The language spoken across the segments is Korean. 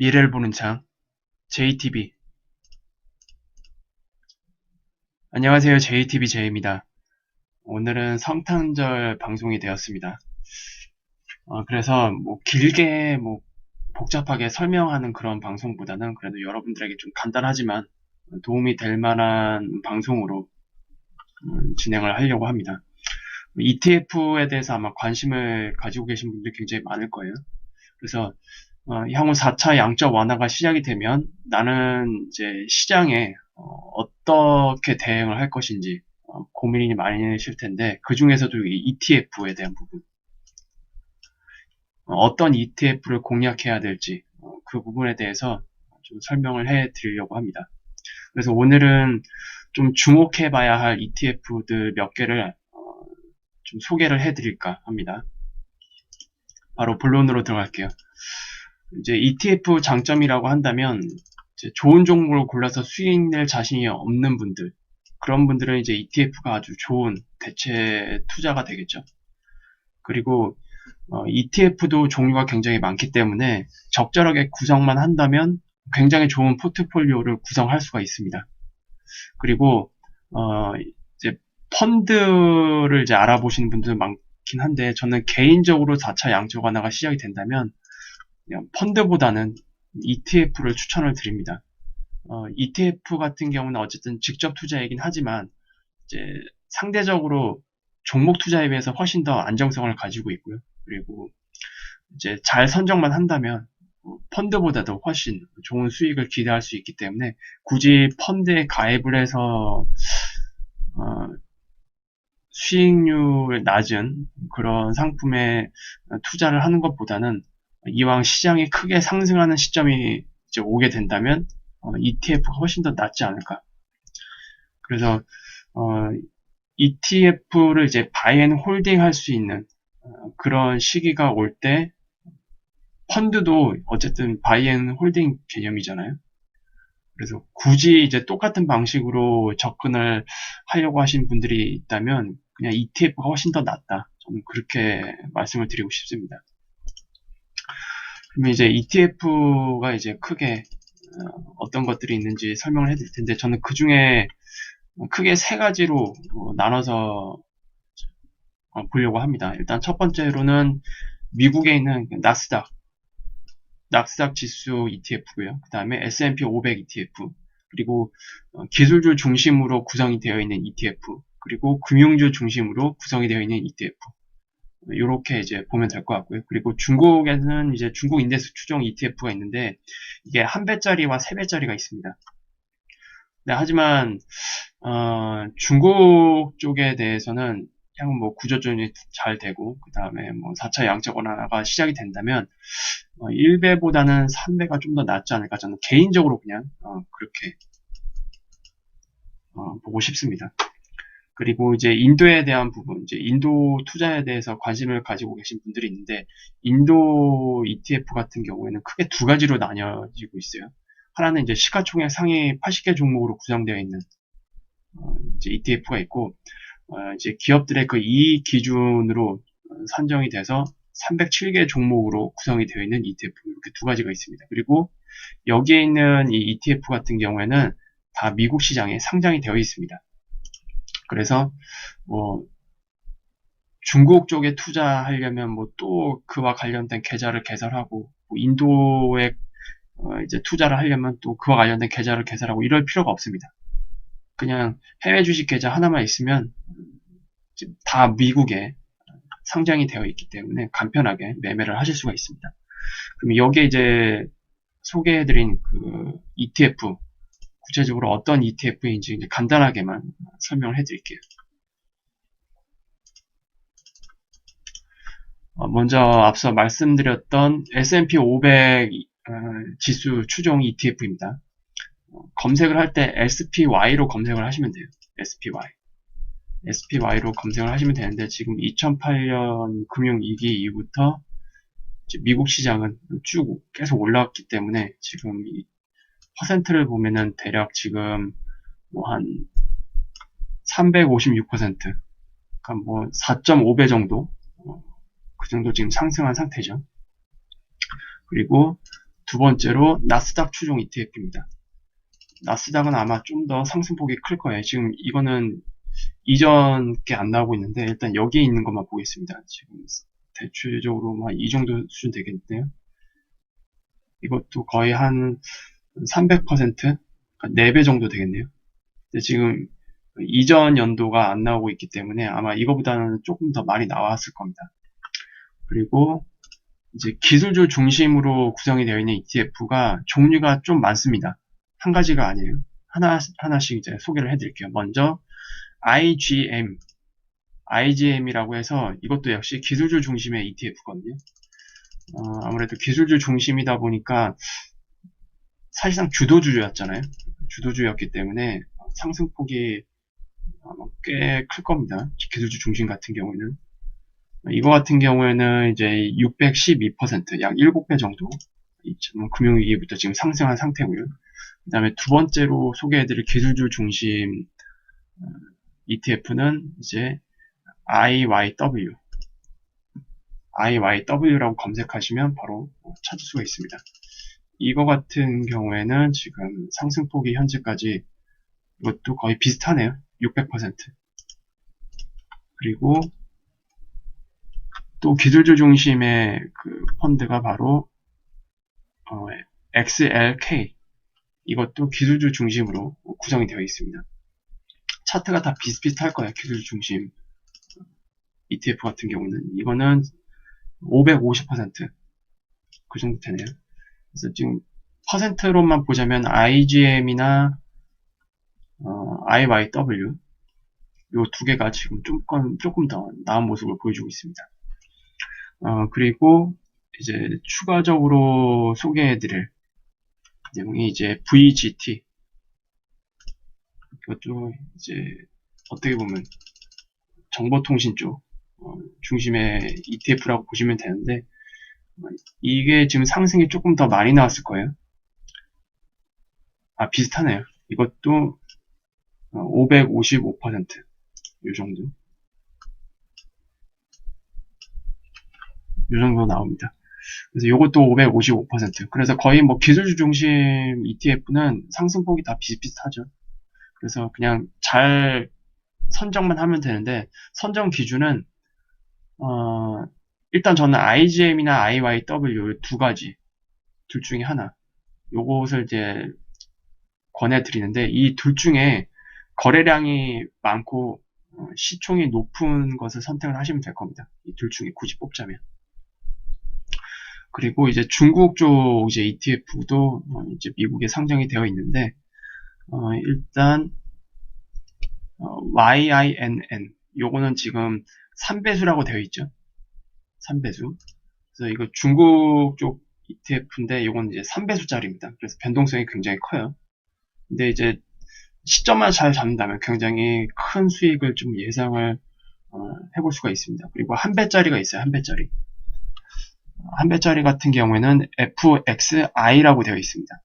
미래를 보는 창 JTB 안녕하세요. JTB 제입니다. 오늘은 성탄절 방송이 되었습니다. 어, 그래서 뭐 길게 뭐 복잡하게 설명하는 그런 방송보다는 그래도 여러분들에게 좀 간단하지만 도움이 될 만한 방송으로 음, 진행을 하려고 합니다. ETF에 대해서 아마 관심을 가지고 계신 분들이 굉장히 많을 거예요. 그래서 어, 향후 4차 양적 완화가 시작이 되면 나는 이제 시장에 어, 떻게 대응을 할 것인지 어, 고민이 많으실 텐데 그 중에서도 ETF에 대한 부분 어, 떤 ETF를 공략해야 될지 어, 그 부분에 대해서 좀 설명을 해 드리려고 합니다. 그래서 오늘은 좀 주목해 봐야 할 ETF들 몇 개를 어, 좀 소개를 해 드릴까 합니다. 바로 본론으로 들어갈게요. 이제 ETF 장점이라고 한다면 좋은 종목을 골라서 수익 낼 자신이 없는 분들 그런 분들은 이제 ETF가 아주 좋은 대체 투자가 되겠죠. 그리고 어, ETF도 종류가 굉장히 많기 때문에 적절하게 구성만 한다면 굉장히 좋은 포트폴리오를 구성할 수가 있습니다. 그리고 어, 이제 펀드를 이제 알아보시는 분들 많긴 한데 저는 개인적으로 4차 양적 완화가 시작이 된다면 펀드보다는 ETF를 추천을 드립니다. 어, ETF 같은 경우는 어쨌든 직접 투자이긴 하지만 이제 상대적으로 종목 투자에 비해서 훨씬 더 안정성을 가지고 있고요. 그리고 이제 잘 선정만 한다면 펀드보다도 훨씬 좋은 수익을 기대할 수 있기 때문에 굳이 펀드에 가입을 해서 어, 수익률 낮은 그런 상품에 투자를 하는 것보다는 이왕 시장이 크게 상승하는 시점이 이제 오게 된다면 어, ETF가 훨씬 더 낫지 않을까. 그래서 어, ETF를 이제 바이앤 홀딩 할 수 있는 어, 그런 시기가 올 때 펀드도 어쨌든 바이앤 홀딩 개념이잖아요. 그래서 굳이 이제 똑같은 방식으로 접근을 하려고 하신 분들이 있다면 그냥 ETF가 훨씬 더 낫다. 저는 그렇게 말씀을 드리고 싶습니다. 그러면 이제 ETF가 이제 크게 어, 어떤 것들이 있는지 설명을 해드릴 텐데 저는 그 중에 크게 세 가지로 어, 나눠서 어, 보려고 합니다. 일단 첫 번째로는 미국에 있는 나스닥 나스닥 지수 ETF고요. 그 다음에 S&P 500 ETF 그리고 기술주 중심으로 구성이 되어 있는 ETF 그리고 금융주 중심으로 구성이 되어 있는 ETF 이렇게 이제 보면 될 것 같고요. 그리고 중국에는 이제 중국 인덱스 추종 ETF가 있는데 이게 한 배짜리와 세 배짜리가 있습니다. 네, 하지만 어, 중국 쪽에 대해서는 그냥 뭐 구조조정이 잘 되고 그 다음에 뭐 4차 양적 완화가 시작이 된다면 어, 1배보다는 3배가 좀 더 낫지 않을까 저는 개인적으로 그냥 어, 그렇게 어, 보고 싶습니다. 그리고 이제 인도에 대한 부분, 이제 인도 투자에 대해서 관심을 가지고 계신 분들이 있는데, 인도 ETF 같은 경우에는 크게 두 가지로 나뉘어지고 있어요. 하나는 이제 시가총액 상위 80개 종목으로 구성되어 있는 어, 이제 ETF가 있고, 어, 이제 기업들의 그 이익 기준으로 산정이 돼서 307개 종목으로 구성이 되어 있는 ETF 이렇게 두 가지가 있습니다. 그리고 여기에 있는 이 ETF 같은 경우에는 다 미국 시장에 상장이 되어 있습니다. 그래서 뭐 중국 쪽에 투자하려면 뭐 또 그와 관련된 계좌를 개설하고 뭐 인도에 어 이제 투자를 하려면 또 그와 관련된 계좌를 개설하고 이럴 필요가 없습니다. 그냥 해외 주식 계좌 하나만 있으면 다 미국에 상장이 되어 있기 때문에 간편하게 매매를 하실 수가 있습니다. 그럼 여기에 이제 소개해드린 그 ETF 구체적으로 어떤 ETF인지 간단하게만 설명을 해드릴게요. 어, 먼저 앞서 말씀드렸던 S&P 500 어, 지수 추종 ETF입니다. 어, 검색을 할 때 SPY로 검색을 하시면 돼요. SPY. SPY로 검색을 하시면 되는데 지금 2008년 금융위기 이후부터 미국 시장은 쭉 계속 올라왔기 때문에 지금 퍼센트를 보면은 대략 지금 뭐 한 356%, 그러니까 뭐 4.5배 정도, 어, 그 정도 지금 상승한 상태죠. 그리고 두 번째로 나스닥 추종 ETF입니다. 나스닥은 아마 좀 더 상승폭이 클 거예요. 지금 이거는 이전 게 안 나오고 있는데 일단 여기에 있는 것만 보겠습니다. 지금 대체적으로 한이 정도 수준 되겠네요. 이것도 거의 한 300%, 그러니까 4배 정도 되겠네요. 지금 이전 연도가 안 나오고 있기 때문에 아마 이거보다는 조금 더 많이 나왔을 겁니다. 그리고 이제 기술주 중심으로 구성이 되어 있는 ETF가 종류가 좀 많습니다. 한 가지가 아니에요. 하나, 하나씩 이제 소개를 해드릴게요. 먼저, IGM. IGM이라고 해서 이것도 역시 기술주 중심의 ETF거든요. 어, 아무래도 기술주 중심이다 보니까 사실상 주도주였잖아요. 주도주였기 때문에 상승폭이 꽤 클 겁니다. 기술주 중심 같은 경우에는. 이거 같은 경우에는 이제 612%, 약 7배 정도. 금융위기부터 지금 상승한 상태고요. 그 다음에 두 번째로 소개해드릴 기술주 중심 ETF는 이제 IYW. IYW라고 검색하시면 바로 찾을 수가 있습니다. 이거 같은 경우에는 지금 상승폭이 현재까지 이것도 거의 비슷하네요. 600%. 그리고 또 기술주 중심의 그 펀드가 바로 어, XLK 이것도 기술주 중심으로 구성이 되어 있습니다. 차트가 다 비슷비슷할 거예요. 기술주 중심 ETF 같은 경우는 이거는 550%그 정도 되네요. 그래서 지금 퍼센트로만 보자면 IGM이나 어, IYW 요 두 개가 지금 조금 조금 더 나은 모습을 보여주고 있습니다. 어, 그리고 이제 추가적으로 소개해드릴 내용이 이제 VGT 이것도 이제 어떻게 보면 정보통신 쪽 어, 중심의 ETF라고 보시면 되는데 이게 지금 상승이 조금 더 많이 나왔을 거예요. 아 비슷하네요. 이것도 555%이 정도 이 정도 나옵니다. 그래서 이것도 555%. 그래서 거의 뭐 기술주 중심 ETF는 상승폭이 다 비슷비슷하죠. 그래서 그냥 잘 선정만 하면 되는데 선정 기준은 어, 일단 저는 IGM이나 IYW 두 가지 둘 중에 하나 요것을 이제 권해드리는데 이 둘 중에 거래량이 많고 어, 시총이 높은 것을 선택을 하시면 될 겁니다. 이 둘 중에 굳이 뽑자면. 그리고 이제 중국 쪽 이제 ETF도 어, 이제 미국에 상장이 되어 있는데 어, 일단 어, YINN 요거는 지금 3배수라고 되어 있죠. 3배수. 그래서 이거 중국 쪽 ETF인데 이건 이제 3배수짜리입니다. 그래서 변동성이 굉장히 커요. 근데 이제 시점만 잘 잡는다면 굉장히 큰 수익을 좀 예상을 어, 해볼 수가 있습니다. 그리고 한 배짜리가 있어요. 한 배짜리. 한 배짜리 같은 경우에는 FXI라고 되어 있습니다.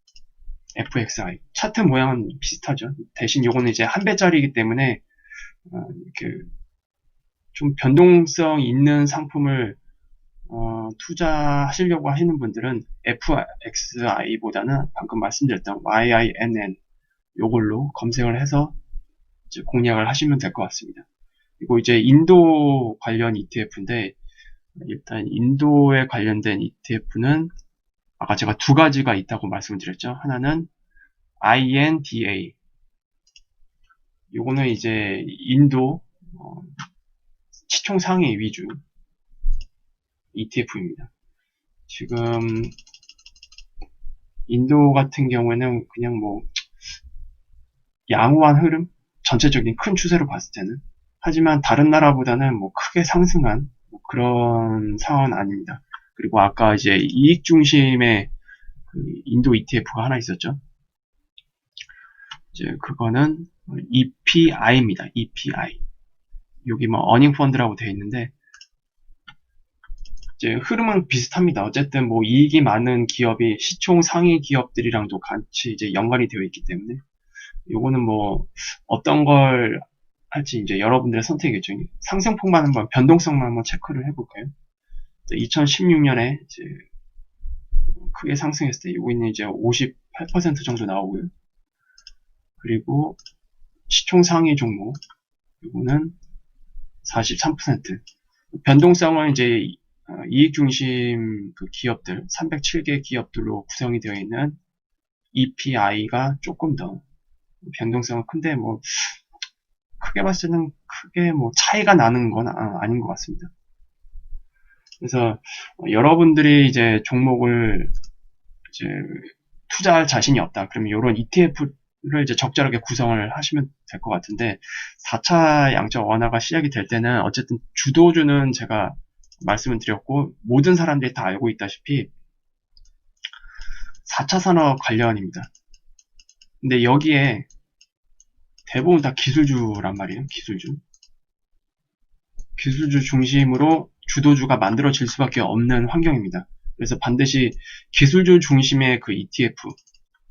FXI. 차트 모양은 비슷하죠. 대신 요거는 이제 한 배짜리이기 때문에 어, 이렇게 좀 변동성 있는 상품을 어, 투자하시려고 하시는 분들은 FXI보다는 방금 말씀드렸던 YINN 요걸로 검색을 해서 공략을 하시면 될 것 같습니다. 그리고 이제 인도 관련 ETF인데 일단 인도에 관련된 ETF는 아까 제가 두 가지가 있다고 말씀드렸죠. 하나는 INDA. 요거는 이제 인도 어, 시총 상위 위주 ETF입니다. 지금 인도 같은 경우에는 그냥 뭐 양호한 흐름, 전체적인 큰 추세로 봤을 때는 하지만 다른 나라보다는 뭐 크게 상승한 뭐 그런 상황은 아닙니다. 그리고 아까 이제 이익 중심의 그 인도 ETF가 하나 있었죠. 이제 그거는 EPI입니다. EPI. 여기 뭐 어닝 펀드라고 되어 있는데 이제 흐름은 비슷합니다. 어쨌든 뭐 이익이 많은 기업이 시총 상위 기업들이랑도 같이 이제 연관이 되어 있기 때문에 요거는 뭐 어떤 걸 할지 이제 여러분들의 선택이겠죠. 상승폭만 한번 변동성만 한번 체크를 해볼까요? 2016년에 이제 크게 상승했을 때 여기는 이제 58% 정도 나오고요. 그리고 시총 상위 종목 이거는 43% 변동성은 이제 어, 이익 중심 그 기업들 307개 기업들로 구성이 되어 있는 EPI가 조금 더 변동성은 큰데 뭐 크게 봤을 때는 크게 뭐 차이가 나는 건 아, 아닌 것 같습니다. 그래서 여러분들이 이제 종목을 이제 투자할 자신이 없다. 그러면 이런 ETF를 이제 적절하게 구성을 하시면 될 것 같은데 4차 양적 완화가 시작이 될 때는 어쨌든 주도주는 제가 말씀을 드렸고 모든 사람들이 다 알고 있다시피 4차 산업 관련입니다. 근데 여기에 대부분 다 기술주란 말이에요. 기술주. 기술주 중심으로 주도주가 만들어질 수밖에 없는 환경입니다. 그래서 반드시 기술주 중심의 그 ETF,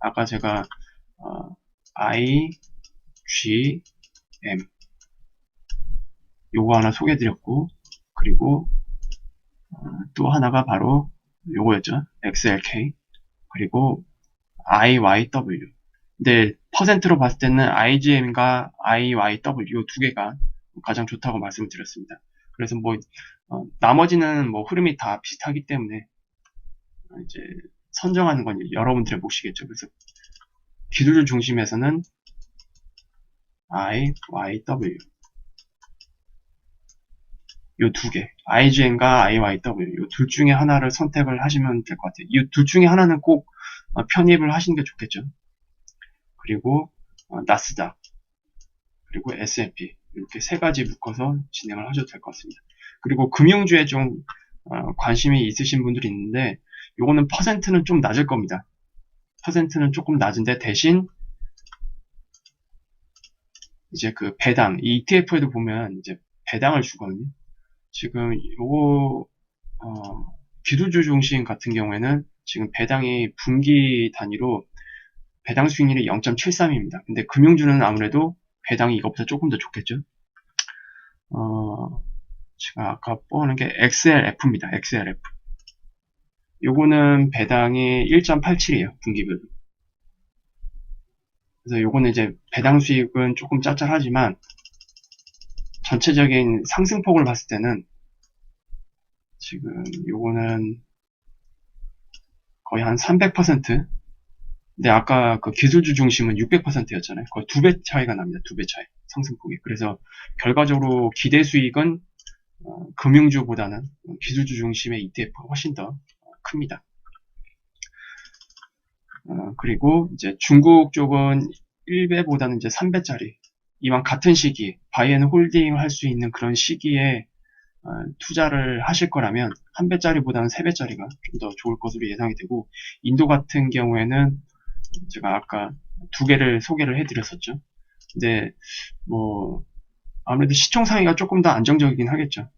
아까 제가 어, I, G, M 요거 하나 소개해드렸고 그리고 어, 또 하나가 바로 요거였죠. XLK 그리고 IYW 근데 퍼센트로 봤을 때는 IGM과 IYW 이두 개가 가장 좋다고 말씀을 드렸습니다. 그래서 뭐 어, 나머지는 뭐 흐름이 다 비슷하기 때문에 이제 선정하는 건 여러분들의 몫이겠죠. 그래서 기술주 중심에서는 I, Y, W 요 두 개, IGN과 IYW 요 둘 중에 하나를 선택을 하시면 될 것 같아요. 이 둘 중에 하나는 꼭 어, 편입을 하시는 게 좋겠죠. 그리고 어, 나스닥 그리고 S&P 이렇게 세 가지 묶어서 진행을 하셔도 될 것 같습니다. 그리고 금융주에 좀 어, 관심이 있으신 분들이 있는데 요거는 퍼센트는 좀 낮을 겁니다. 퍼센트는 조금 낮은데 대신 이제 그 배당, 이 ETF에도 보면 이제 배당을 주거든요. 지금 요거 어, 기술주 중심 같은 경우에는 지금 배당이 분기 단위로 배당 수익률이 0.73입니다. 근데 금융주는 아무래도 배당이 이것보다 조금 더 좋겠죠. 어, 제가 아까 뽀는 게 XLF입니다. XLF. 요거는 배당이 1.87이에요. 분기별. 그래서 요거는 이제 배당 수익은 조금 짭짤하지만 전체적인 상승폭을 봤을 때는 지금 요거는 거의 한 300%. 근데 아까 그 기술주 중심은 600%였잖아요. 거의 두 배 차이가 납니다. 두 배 차이. 상승폭이. 그래서 결과적으로 기대 수익은 어, 금융주보다는 기술주 중심의 ETF가 훨씬 더 큽니다. 어, 그리고 이제 중국 쪽은 1배보다는 이제 3배짜리 이왕 같은 시기 바이앤 홀딩 할수 있는 그런 시기에 어, 투자를 하실 거라면 한 배짜리보다는 세 배짜리가 좀 더 좋을 것으로 예상이 되고 인도 같은 경우에는 제가 아까 두 개를 소개를 해드렸었죠. 근데 뭐 아무래도 시총 상위가 조금 더 안정적이긴 하겠죠.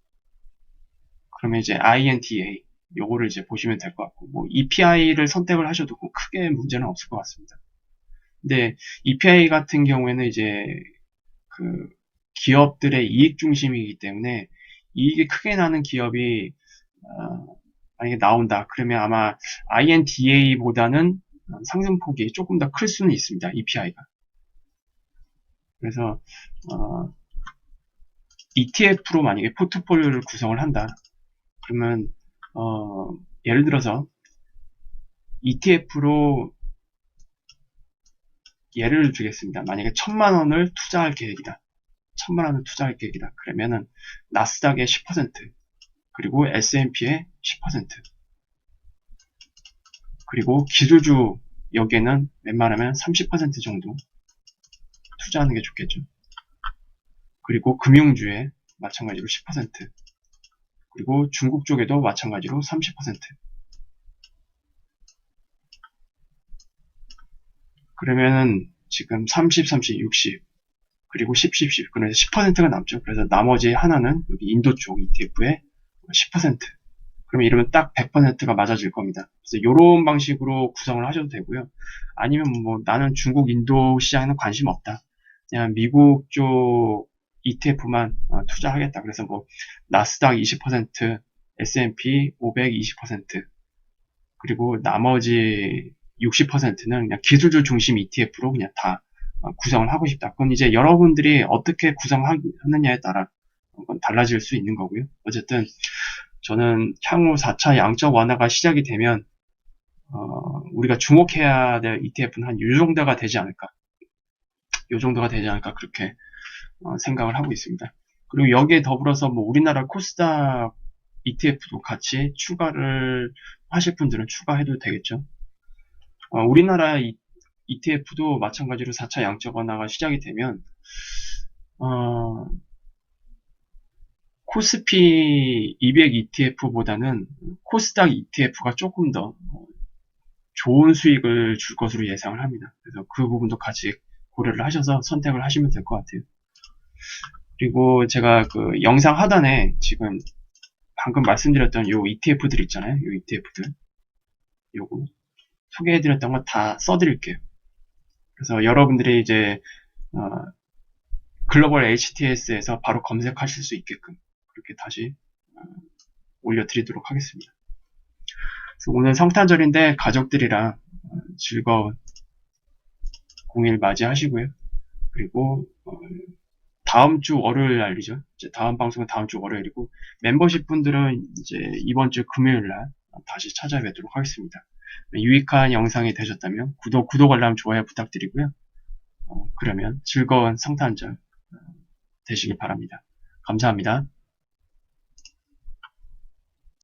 그러면 이제 INTA 요거를 이제 보시면 될 것 같고 뭐 EPI를 선택을 하셔도 뭐 크게 문제는 없을 것 같습니다. 근데 EPI 같은 경우에는 이제 그 기업들의 이익 중심이기 때문에 이익이 크게 나는 기업이 어, 만약에 나온다 그러면 아마 INDA보다는 상승폭이 조금 더 클 수는 있습니다. EPI가. 그래서 어, ETF로 만약에 포트폴리오를 구성을 한다. 그러면 어, 예를 들어서 ETF로 예를 주겠습니다. 만약에 천만 원을 투자할 계획이다. 천만 원을 투자할 계획이다. 그러면은 나스닥의 10% 그리고 S&P의 10% 그리고 기술주 여기에는 웬만하면 30% 정도 투자하는 게 좋겠죠. 그리고 금융주에 마찬가지로 10% 그리고 중국 쪽에도 마찬가지로 30% 그러면은 지금 30, 30, 60 그리고 10, 10, 10 그래서 10%가 남죠. 그래서 나머지 하나는 여기 인도 쪽 ETF에 10% 그러면 이러면 딱 100%가 맞아질 겁니다. 그래서 이런 방식으로 구성을 하셔도 되고요. 아니면 뭐 나는 중국, 인도 시장에는 관심 없다. 그냥 미국 쪽 ETF만 어, 투자하겠다. 그래서 뭐 나스닥 20%, S&P 500 20%, 그리고 나머지 60%는 그냥 기술주 중심 ETF로 그냥 다 어, 구성을 하고 싶다. 그건 이제 여러분들이 어떻게 구성하느냐에 따라 그건 달라질 수 있는 거고요. 어쨌든 저는 향후 4차 양적 완화가 시작이 되면 어, 우리가 주목해야 될 ETF는 한이 정도가 되지 않을까. 이 정도가 되지 않을까 그렇게 어, 생각을 하고 있습니다. 그리고 여기에 더불어서 뭐 우리나라 코스닥 ETF도 같이 추가를 하실 분들은 추가해도 되겠죠. 어, 우리나라 이- ETF도 마찬가지로 4차 양적 완화가 시작이 되면 어, 코스피 200 ETF보다는 코스닥 ETF가 조금 더 어, 좋은 수익을 줄 것으로 예상을 합니다. 그래서 그 부분도 같이 고려를 하셔서 선택을 하시면 될 것 같아요. 그리고 제가 그 영상 하단에 지금 방금 말씀드렸던 요 ETF들 있잖아요. 요 ETF들. 요거 소개해드렸던 거 다 써드릴게요. 그래서 여러분들이 이제 어, 글로벌 HTS에서 바로 검색하실 수 있게끔 그렇게 다시 어, 올려드리도록 하겠습니다. 오늘 성탄절인데 가족들이랑 어, 즐거운 공일 맞이하시고요. 그리고 어, 다음 주 월요일 날이죠. 이제 다음 방송은 다음 주 월요일이고 멤버십 분들은 이제 이번 주 금요일 날 다시 찾아뵙도록 하겠습니다. 유익한 영상이 되셨다면 구독, 구독, 알람, 좋아요 부탁드리고요. 어, 그러면 즐거운 성탄절 어, 되시길 바랍니다. 감사합니다.